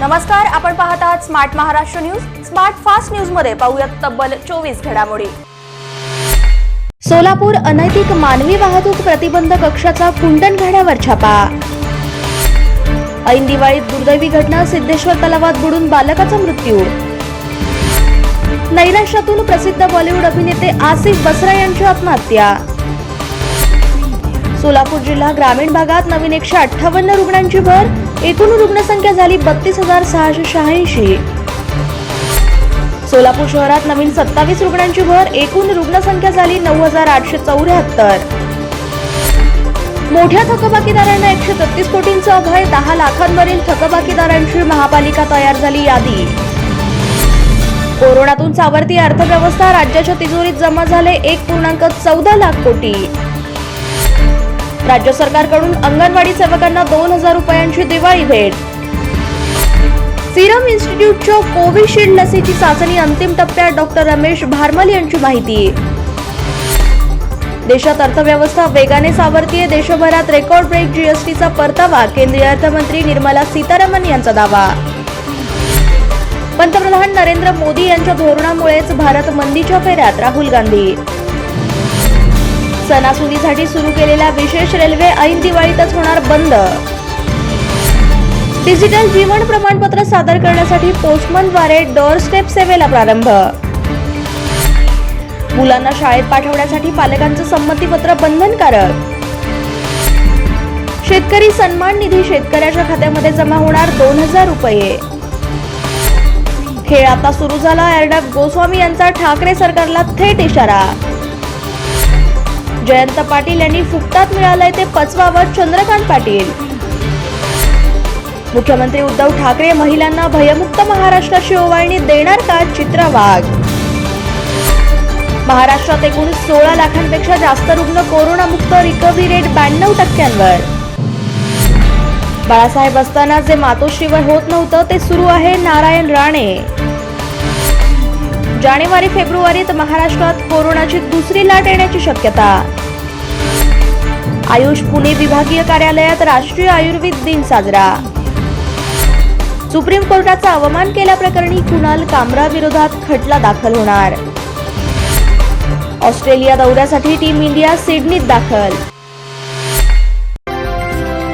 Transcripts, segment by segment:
नमस्कार आपण पाहत आहात smart Maharashtra news smart fast न्यूजमध्ये पाहूयात तब्बल चोवीस घडामोडी. सोलापूर अनैतिक मानवी वाहतूक प्रतिबंध कक्षाचा कुंडणघाड्यावर छापा. ऐन दिवाळीत दुर्दैवी घटना सिद्धेश्वर तलावात बुडून बालकाचा मृत्यू. नैराश्यातून प्रसिद्ध बॉलिवूड अभिनेते आसिफ बसरा यांची आत्महत्या. सोलापूर जिल्हा ग्रामीण भागात नवीन एकशे अठ्ठावन्न रुग्णांची भर. एकूण रुग्णसंख्या झाली बत्तीस हजार सहाशे शहाऐंशी. सोलापूर शहरात नवीन सत्तावीस रुग्णांची भर. एकूण रुग्णसंख्या झाली नऊ हजार आठशे चौऱ्याहत्तर. मोठ्या थकबाकीदारांना एकशे तेहतीस कोटींचं अभय. दहा लाखांवरील थकबाकीदारांची महापालिका तयार झाली यादी. कोरोनातून सावरती अर्थव्यवस्था राज्याच्या तिजोरीत जमा झाले एक पूर्णांक चौदा लाख कोटी. राज्य सरकारकडून अंगणवाडी सेवकांना दोन हजार रुपयांची दिवाळी भेट. सिरम इन्स्टिट्यूटच्या कोविशिल्ड लसीची चाचणी अंतिम टप्प्यात डॉक्टर रमेश भारमल यांची माहिती. देशात अर्थव्यवस्था वेगाने सावरतीये देशभरात रेकॉर्ड ब्रेक जीएसटीचा परतावा केंद्रीय अर्थमंत्री निर्मला सीतारामन यांचा दावा. पंतप्रधान नरेंद्र मोदी यांच्या धोरणामुळेच भारत मंदीच्या फेऱ्यात राहुल गांधी. सणासुदीसाठी सुरू केलेला विशेष रेल्वे ऐन दिवाळीतच होणार बंद. डिजिटल जीवन प्रमाणपत्र सादर करण्यासाठी पोस्टमनद्वारे डोअर स्टेप सेवेला प्रारंभ. मुलांना शाळेत पाठवण्यासाठी पालकांचं संमतीपत्र बंधनकारक. शेतकरी सन्मान निधी शेतकऱ्याच्या खात्यामध्ये जमा होणार दोन हजार रुपये. खेळ आता सुरू झाला अर्णब गोस्वामी यांचा ठाकरे सरकारला थेट इशारा. जयंत पाटील यांनी फुकटात मिळालंय ते पचवावं चंद्रकांत पाटील. मुख्यमंत्री उद्धव ठाकरे महिलांना भयमुक्त महाराष्ट्राची ओवाळणी देणार का चित्रा वाघ महाराष्ट्रात एकूण सोळा लाखांपेक्षा जास्त रुग्ण कोरोनामुक्त रिकव्हरी रेट ब्याण्णव टक्क्यांवर. बाळासाहेब असताना जे मातोश्रीवर होत नव्हतं ते सुरू आहे नारायण राणे. जानेवारी फेब्रुवारीत महाराष्ट्रात कोरोनाची दुसरी लाट येण्याची शक्यता. आयुष पुणे विभागीय कार्यालयात राष्ट्रीय आयुर्वेद दिन साजरा. सुप्रीम कोर्टाचा अवमान केल्याप्रकरणी कुणाल कामरा विरोधात खटला दाखल होणार. ऑस्ट्रेलिया दौऱ्यासाठी टीम इंडिया सिडनीत दाखल.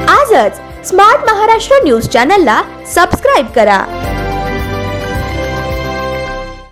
आजच स्मार्ट महाराष्ट्र न्यूज चॅनलला सबस्क्राईब करा.